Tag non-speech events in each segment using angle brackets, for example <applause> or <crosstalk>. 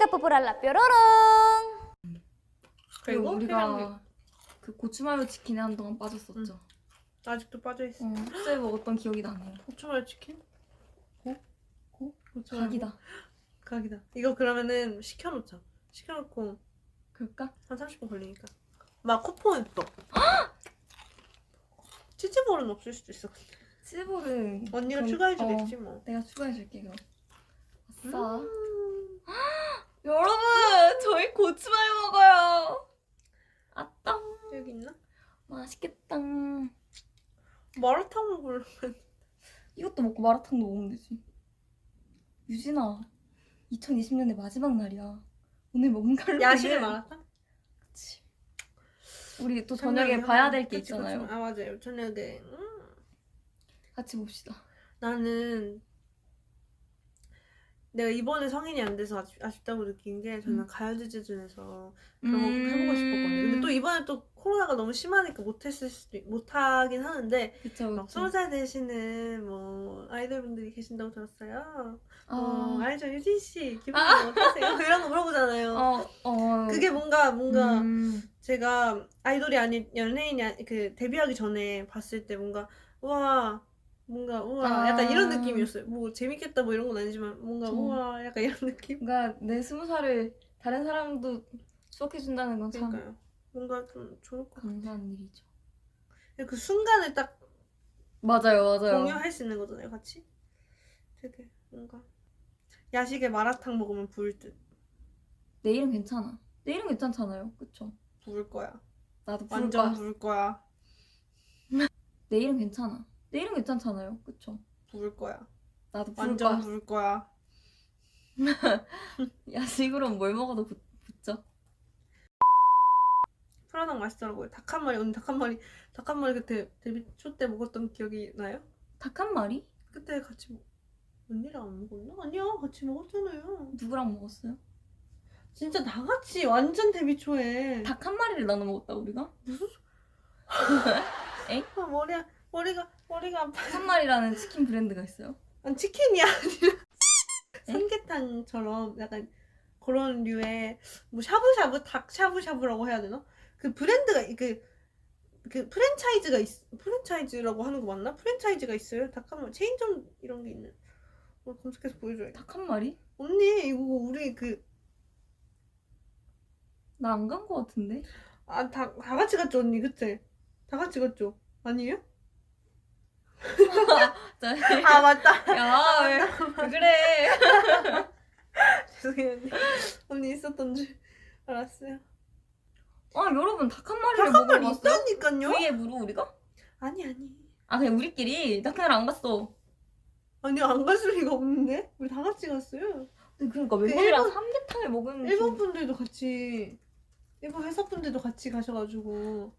까뽀뽀랄라 뾰로롱 그리고 우리가 우리가 그 고추마요 치킨에 한동안 빠졌었죠. 아직도 빠져 있어. 어, 숙소에 먹었던 기억이 나네요. 고추마요 치킨? 고? 고? 고추마요. 각이다. 각이다. 이거 그러면은 시켜놓자. 시켜놓고 그럴까? 한 30분 걸리니까. 막 쿠폰은 또. <gasps> 치즈볼은 없을 수도 있어. 치즈볼은 언니가 그럼- 추가해주겠지 어, 뭐. 내가 추가해줄게 그럼. 아싸. 음. 여러분 저희 고추마요 먹어요. 아따 여기 있나? 맛있겠다. 마라탕 먹을. 이것도 먹고 마라탕도 먹으면 되지. 유진아, 2020년의 마지막 날이야. 오늘 먹는 걸로. 야식의 오늘- 마라탕? 그치. 우리 또 저녁에 봐야 될게 그치, 있잖아요. 아 맞아요. 저녁에. 음. 같이 봅시다. 나는 내가 이번에 성인이 안 돼서 아쉽, 아쉽 다고 느낀 게 저는 음. 가요제제전에서 그런 거 해보고 싶었거든요. 근데 또 이번에 또 코로나가 너무 심하니까 못했을 수도 있- 못하긴 하는데 그쵸, 막 그쵸. 스무 살 되시는 뭐 아이돌분들이 계신다고 들었어요. 아, 어, 알죠 유진 씨 기분이 아. 어떠세요? 이런 거 물어보잖아요. 어, 어. 그게 뭔가 뭔가 음, 제가 아이돌이 아닌 연예인이 아니, 그 데뷔하기 전에 봤을 때 뭔가 우와 뭔가 우와 아. 약간 이런 느낌이었어요. 뭐 재밌겠다 뭐 이런 건 아니지만 뭔가 저- 우와 약간 이런 느낌. 그러니까 내 스무 살을 다른 사람도 추억해준다는 건 참 그러니까요. 뭔가 좀 좋을 것 같아요. 감사한 일이죠. 그 순간을 딱 맞아요, 맞아요. 공유할 수 있는 거잖아요, 같이. 되게 뭔가 야식에 마라탕 먹으면 부을 듯 내일은 괜찮아. 내일은 괜찮잖아요, 그쵸? 부을 거야. 나도 부를 완전 거야. 부을 거야. <laughs> 내일은 괜찮아. 내일은 괜찮잖아요, 그쵸? 부을 거야. 나도 부를 완전 거야. 부을 거야. <laughs> 야식으로는 뭘 먹어도 붙, 붙죠. 프라당 맛있더라고요. 닭 한 마리 언니 닭한 마리 닭 한 마리 그때 데뷔 초 때 먹었던 기억이 나요? 닭 한 마리? 그때 같이 먹... 언니랑 안 먹었나? 아니야 같이 먹었잖아요. 누구랑 먹었어요? 진짜 다 같이 완전 데뷔 초에. 닭 한 마리를 나눠 먹었다 우리가? 무슨? <laughs> 엥? 아, 머리가 머리가 머리가 아파. 닭한 마리라는 치킨 브랜드가 있어요. 아니 치킨이 아니라 에? 삼계탕처럼 약간 그런 류의 뭐 샤브샤브 닭 샤브샤브라고 해야 되나? 그 브랜드가 그. 그 프랜차이즈가 있 프랜차이즈라고 하는 거 맞나? 프랜차이즈가 있어요. 닭 한 마리 체인점 이런 게 있는. 어, 검색해서 보여줘야 돼. 닭한 마리? 언니 이거 우리 그나안 간 거 같은데? 아, 다, 다 같이 갔죠, 언니, 그때? 다 같이 갔죠? 아니에요? <laughs> 자, 아, 맞다. 야, 왜, 왜 그래? <laughs> 죄송해요, 언니. 언니 있었던 줄 알았어요. 아, 여러분, 닭 한 마리를 먹으러 갔어요? 있다니까요? V앱으로 우리가? 아니, 아니. 아, 그냥 우리끼리? 나 그날 안 갔어. 아니, 안 갔을 리가 없는데? 우리 다 같이 갔어요. 근데 그러니까 그 멤버들이랑 일본- 삼계탕을 먹은 일본 분들도 같이, 일본 회사 분들도 같이 가셔가지고.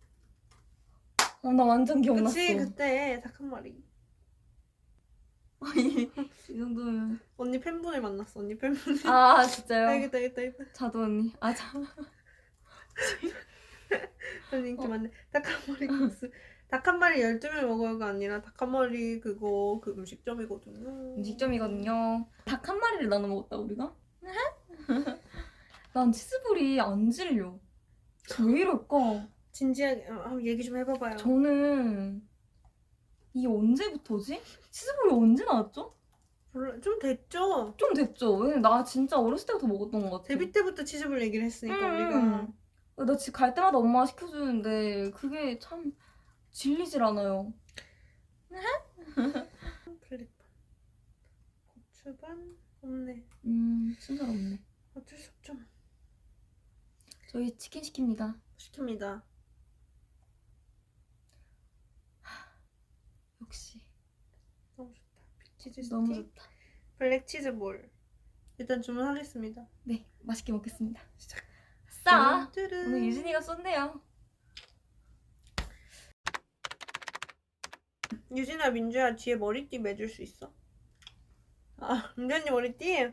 어, 나 완전 기억났어. 그치, 그때 닭한 마리. 이, 이 정도면. 언니 팬분을 만났어, 언니 팬분을. 아, 진짜요? 알겠다, 알겠다, 알겠다. 자도 언니. 아, 자. 언니 인기 어. 많네. 닭한 마리 국수. 닭한 마리 12명 먹어요가 아니라 닭 한 마리 그거 그 음식점이거든요. 음식점이거든요. 닭 한 마리를 나눠 먹었다, 우리가? 난 치즈볼이 안 질려. 왜 이럴까? 진지하게 어, 한번 얘기 좀 해봐봐요. 저는 이게 언제부터지? 치즈볼이 언제 나왔죠? 몰라, 좀 됐죠? 좀 됐죠. 왜냐면 나 진짜 어렸을 때부터 먹었던 것 같아. 데뷔 때부터 치즈볼 얘기를 했으니까 음. 우리가 나집 갈 때마다 엄마가 시켜주는데 그게 참 질리질 않아요. <laughs> 플립 고추 반 없네. 음, 순살 없네. 어쩔 수 없죠. 저희 치킨 시킵니다. 시킵니다. 역시 너무 좋다. 치즈 스틱, 너무 좋다. 블랙 치즈볼. 일단 주문하겠습니다. 네, 맛있게 먹겠습니다. 시작. 싸. 뚜루뚜루. 오늘 유진이가 쏜대요. 유진아 민주야 뒤에 머리띠 매줄 수 있어? 아 민주 언니 머리띠?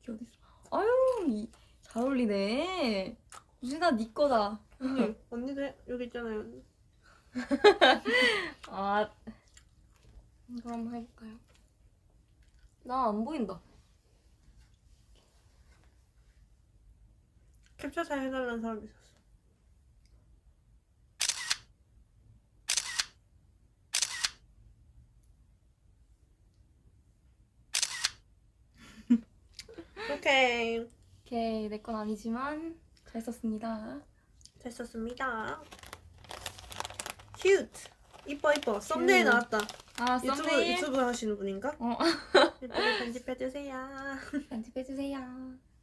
이게 어딨어? 아유, 이, 잘 어울리네. 유진아, 네 거다. 언니 언니도 해- 여기 있잖아요. <laughs> 아, 캡처를 한번 해볼까요? 나 안 보인다. 캡처 잘 해달라는 사람이 있었어. <laughs> 오케이 오케이, 내 건 아니지만 잘 썼습니다. 됐었습니다. 큐트 이뻐 이뻐 썸네일 큐. 나왔다. 아, 유튜브 썸네일. 유튜브 하시는 분인가? 어, 유튜브 편집해 주세요. 편집해 주세요. <laughs>